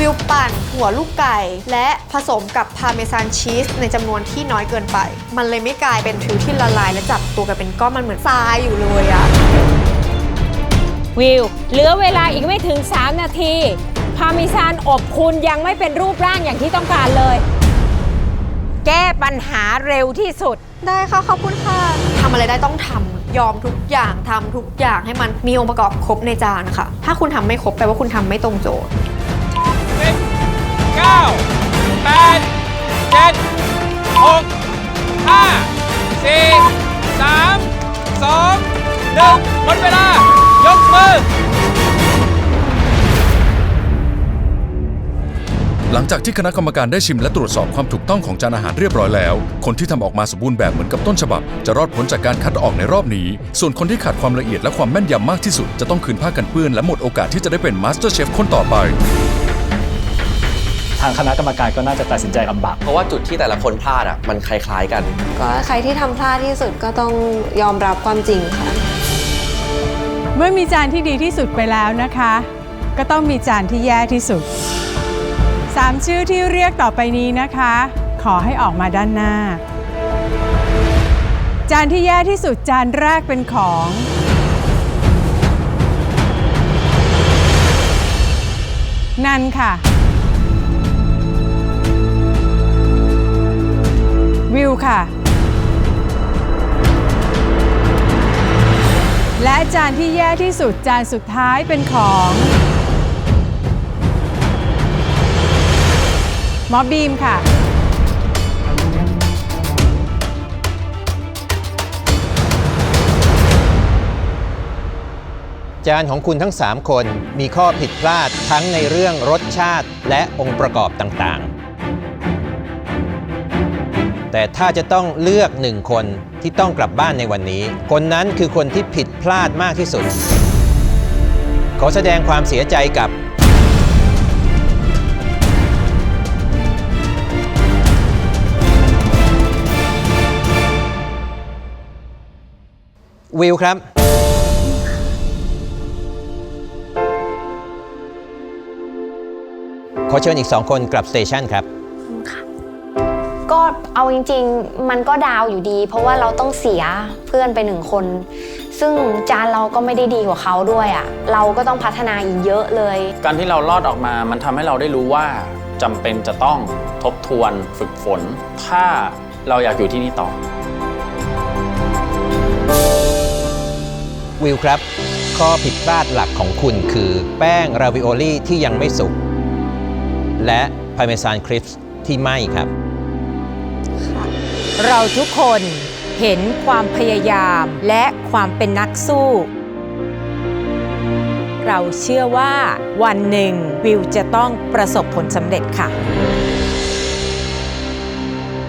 วิวปั่นหัวลูกไก่ และผสมกับพาเมซานชีสในจำนวนที่น้อยเกินไป มันเลยไม่กลายเป็นฟิวที่ละลาย และจับตัวกันเป็นก้อนมันเหมือนทรายอยู่เลยอะวิว เหลือเวลาอีกไม่ถึง 3 นาที พาเมซานอบคุณยังไม่เป็นรูปร่างอย่างที่ต้องการเลย แก้ปัญหาเร็วที่สุด ได้ค่ะขอบคุณค่ะทำอะไรได้ต้องทำยอมทุกอย่างทำทุกอย่างให้มันมีองค์ประกอบครบในจานค่ะ ถ้าคุณทำไม่ครบแปลว่าคุณทำไม่ตรงโจทย์ หนึ่งหมดเวลา ยกมือ หลังจากที่คณะกรรมการได้ชิมและตรวจสอบความถูกต้องของจานอาหารเรียบร้อยแล้ว คนที่ทำออกมาสมบูรณ์แบบเหมือนกับต้นฉบับ จะรอดพ้นจากการคัดออกในรอบนี้ ส่วนคนที่ขาดความละเอียดและความแม่นยำมากที่สุด จะต้องคืนผ้ากันเปื้อนและหมดโอกาสที่จะได้เป็นมาสเตอร์เชฟคนต่อไป ทางคณะกรรมการก็น่าจะตัดสินใจลำบาก เพราะว่าจุดที่แต่ละคนพลาดอะมันคล้ายๆกัน ก็ใครที่ทำพลาดที่สุดก็ต้องยอมรับความจริงค่ะ เมื่อมีจานที่ดีที่สุดไปแล้วนะคะ ก็ต้องมีจานที่แย่ที่สุดสามชื่อที่เรียกต่อไปนี้นะคะ ขอให้ออกมาด้านหน้า จานที่แย่ที่สุดจานแรกเป็นของ นันค่ะานที่แย่ที่สุดจานสุดท้ายเป็นของหมอบีมค่ะ จานของคุณทั้ง 3 คนมีข้อผิดพลาดทั้งในเรื่องรสชาติและองค์ประกอบต่างๆ แต่ถ้าจะต้องเลือกหนึ่งคนที่ต้องกลับบ้านในวันนี้ คนนั้นคือคนที่ผิดพลาดมากที่สุด ขอแสดงความเสียใจกับ วิวครับ ขอเชิญอีก2คนกลับสเตชันครับ ก็เอาจริง ๆ มันก็ดาวอยู่ดี เพราะว่าเราต้องเสียเพื่อนไปหนึ่งคน ซึ่งจานเราก็ไม่ได้ดีกว่าเขาด้วยอะ่ะ เราก็ต้องพัฒนาอีกเยอะเลย การที่เรารอดออกมา มันทำให้เราได้รู้ว่าจำเป็นจะต้องทบทวนฝึกฝน ถ้าเราอยากอยู่ที่นี่ต่อ วิวครับ ข้อผิดพลาดหลักของคุณคือแป้งราวิโอลี่ที่ยังไม่สุก และพาเมซานคริสที่ไหม้ครับ เราทุกคนเห็นความพยายามและความเป็นนักสู้ เราเชื่อว่าวันหนึ่งวิวจะต้องประสบผลสำเร็จค่ะ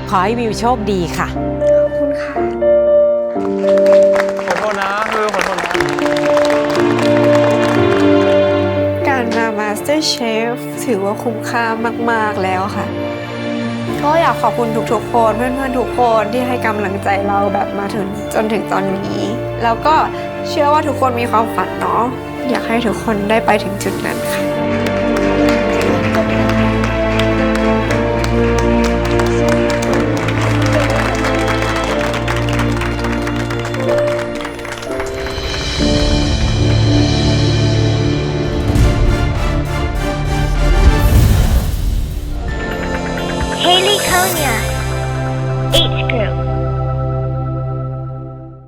ขอให้วิวโชคดีค่ะ ขอโทษนะคือขอโทษนะการมา Master Chef ถือว่าคุ้มค่ามาก ๆ แล้วค่ะ ก็อยากขอบคุณทุกๆคนเพื่อนๆทุกคนที่ให้กำลังใจเราแบบมาถึงจนถึงตอนนี้ แล้วก็เชื่อว่าทุกคนมีความฝันเนาะอยากให้ทุกคนได้ไปถึงจุดนั้นค่ะ んゃ